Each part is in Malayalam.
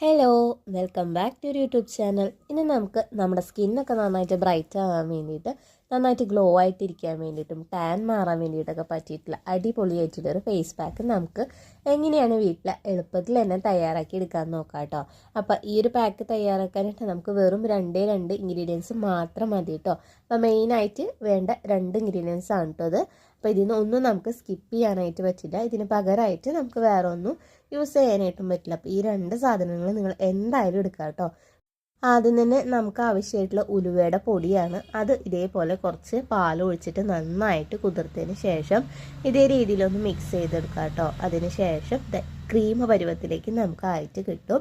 ഹലോ വെൽക്കം ബാക്ക് ടു ഒരു യൂട്യൂബ് ചാനൽ ഇനി നമുക്ക് നമ്മുടെ സ്കിന്നൊക്കെ നന്നായിട്ട് ബ്രൈറ്റ് ആവാൻ വേണ്ടിയിട്ട് നന്നായിട്ട് ഗ്ലോ ആയിട്ടിരിക്കാൻ വേണ്ടിയിട്ടും ടാൻ മാറാൻ വേണ്ടിയിട്ടൊക്കെ പറ്റിയിട്ടുള്ള അടിപൊളിയായിട്ടുള്ളൊരു ഫേസ് പാക്ക് നമുക്ക് എങ്ങനെയാണ് വീട്ടിൽ എളുപ്പത്തിൽ തന്നെ തയ്യാറാക്കി എടുക്കാൻ നോക്കാം കേട്ടോ അപ്പോൾ ഈ ഒരു പാക്ക് തയ്യാറാക്കാനായിട്ട് നമുക്ക് വെറും രണ്ടേ രണ്ട് ഇൻഗ്രീഡിയൻസ് മാത്രം മതി കേട്ടോ അപ്പോൾ മെയിനായിട്ട് വേണ്ട രണ്ട് ഇൻഗ്രീഡിയൻസ് ആണ് കേട്ടോ അത് അപ്പോൾ ഇതിൽ നിന്ന് ഒന്നും നമുക്ക് സ്കിപ്പ് ചെയ്യാനായിട്ട് പറ്റില്ല. ഇതിന് പകരമായിട്ട് നമുക്ക് വേറെ ഒന്നും യൂസ് ചെയ്യാനായിട്ടും പറ്റില്ല. അപ്പോൾ ഈ രണ്ട് സാധനങ്ങൾ നിങ്ങൾ എന്തായാലും എടുക്കുക കേട്ടോ. ആദ്യം തന്നെ നമുക്ക് ആവശ്യമായിട്ടുള്ള ഉലുവയുടെ പൊടിയാണ്. അത് ഇതേപോലെ കുറച്ച് പാൽ ഒഴിച്ചിട്ട് നന്നായിട്ട് കുതിർത്തതിന് ശേഷം ഇതേ രീതിയിലൊന്ന് മിക്സ് ചെയ്തെടുക്കാം കേട്ടോ. അതിന് ശേഷം ക്രീമ പരുവത്തിലേക്ക് നമുക്ക് ആയിട്ട് കിട്ടും.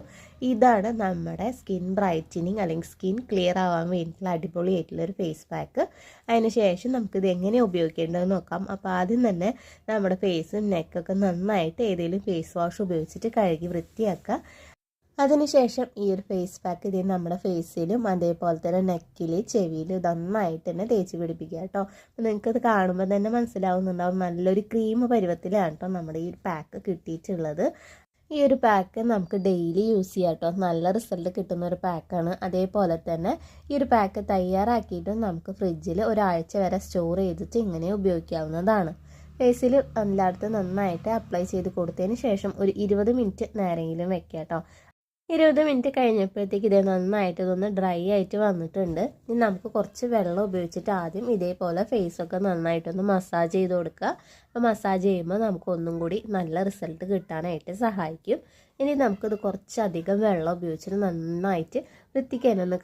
ഇതാണ് നമ്മുടെ സ്കിൻ ബ്രൈറ്റനിങ് അല്ലെങ്കിൽ സ്കിൻ ക്ലിയർ ആവാൻ വേണ്ടിയിട്ടുള്ള അടിപൊളിയായിട്ടുള്ള ഒരു ഫേസ് പാക്ക് അതിനുശേഷം നമുക്കിത് എങ്ങനെ ഉപയോഗിക്കേണ്ടതെന്ന് നോക്കാം. അപ്പോൾ ആദ്യം തന്നെ നമ്മുടെ ഫേസും നെക്കൊക്കെ നന്നായിട്ട് ഏതെങ്കിലും ഫേസ് വാഷ് ഉപയോഗിച്ചിട്ട് കഴുകി വൃത്തിയാക്കുക. അതിനുശേഷം ഈ ഒരു ഫേസ് പാക്ക് ഇത് നമ്മുടെ ഫേസിലും അതേപോലെ തന്നെ നെക്കിൽ ചെവിയിൽ നന്നായിട്ട് തന്നെ തേച്ച് പിടിപ്പിക്കുക കേട്ടോ. നിങ്ങൾക്കത് കാണുമ്പോൾ തന്നെ മനസ്സിലാവുന്നുണ്ടാവും. നല്ലൊരു ക്രീം പരുവത്തിലാണ് കേട്ടോ നമ്മുടെ ഈ പാക്ക് കിട്ടിയിട്ടുള്ളത്. ഈ ഒരു പാക്ക് നമുക്ക് ഡെയിലി യൂസ് ചെയ്യാം കേട്ടോ. നല്ല റിസൾട്ട് കിട്ടുന്ന ഒരു പാക്കാണ് അതേപോലെ തന്നെ ഈ ഒരു പാക്ക് തയ്യാറാക്കിയിട്ട് നമുക്ക് ഫ്രിഡ്ജിൽ ഒരാഴ്ച വരെ സ്റ്റോർ ചെയ്തിട്ട് ഇങ്ങനെ ഉപയോഗിക്കാവുന്നതാണ്. ഫേസിൽ എല്ലായിടത്തും നന്നായിട്ട് അപ്ലൈ ചെയ്ത് കൊടുത്തതിന് ശേഷം ഒരു ഇരുപത് മിനിറ്റ് നേരെങ്കിലും വെക്കാം കേട്ടോ. ഇരുപത് മിനിറ്റ് കഴിഞ്ഞപ്പോഴത്തേക്ക് ഇത് നന്നായിട്ട് ഇതൊന്ന് ഡ്രൈ ആയിട്ട് വന്നിട്ടുണ്ട്. ഇനി നമുക്ക് കുറച്ച് വെള്ളം ഉപയോഗിച്ചിട്ട് ആദ്യം ഇതേപോലെ ഫേസൊക്കെ നന്നായിട്ടൊന്ന് മസാജ് ചെയ്ത് കൊടുക്കുക. അപ്പോൾ മസാജ് ചെയ്യുമ്പോൾ നമുക്ക് ഒന്നും കൂടി നല്ല റിസൾട്ട് കിട്ടാനായിട്ട് സഹായിക്കും. ഇനി നമുക്കിത് കുറച്ചധികം വെള്ളം ഉപയോഗിച്ചിട്ട് നന്നായിട്ട് വൃത്തിക്ക് തന്നെ ഒന്ന്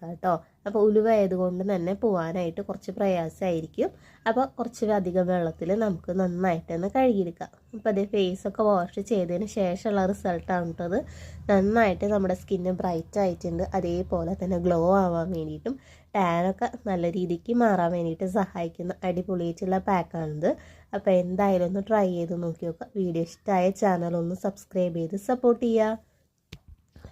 കേട്ടോ. അപ്പോൾ ഉലുവ ആയതുകൊണ്ട് തന്നെ പോകാനായിട്ട് കുറച്ച് പ്രയാസമായിരിക്കും. അപ്പോൾ കുറച്ച് അധികം വെള്ളത്തിൽ നമുക്ക് നന്നായിട്ടൊന്ന് കഴുകിയെടുക്കാം. അപ്പോൾ അതേ ഫേസൊക്കെ വാഷ് ചെയ്തതിന് ശേഷമുള്ള റിസൾട്ടാണ് കേട്ടത് നന്നായിട്ട് നമ്മുടെ സ്കിന്ന് ബ്രൈറ്റ് ആയിട്ടുണ്ട്. അതേപോലെ തന്നെ ഗ്ലോ ആവാൻ വേണ്ടിയിട്ടും ടാനൊക്കെ നല്ല രീതിക്ക് മാറാൻ വേണ്ടിയിട്ട് സഹായിക്കുന്ന അടിപൊളിയായിട്ടുള്ള പാക്കാണിത് അപ്പോൾ എന്തായാലും ഒന്ന് ട്രൈ ചെയ്ത് നോക്കി നോക്കുക. വീഡിയോ ഇഷ്ടമായ ചാനൽ ഒന്ന് സബ്സ്ക്രൈബ് ചെയ്ത് സപ്പോർട്ട് ചെയ്യുക.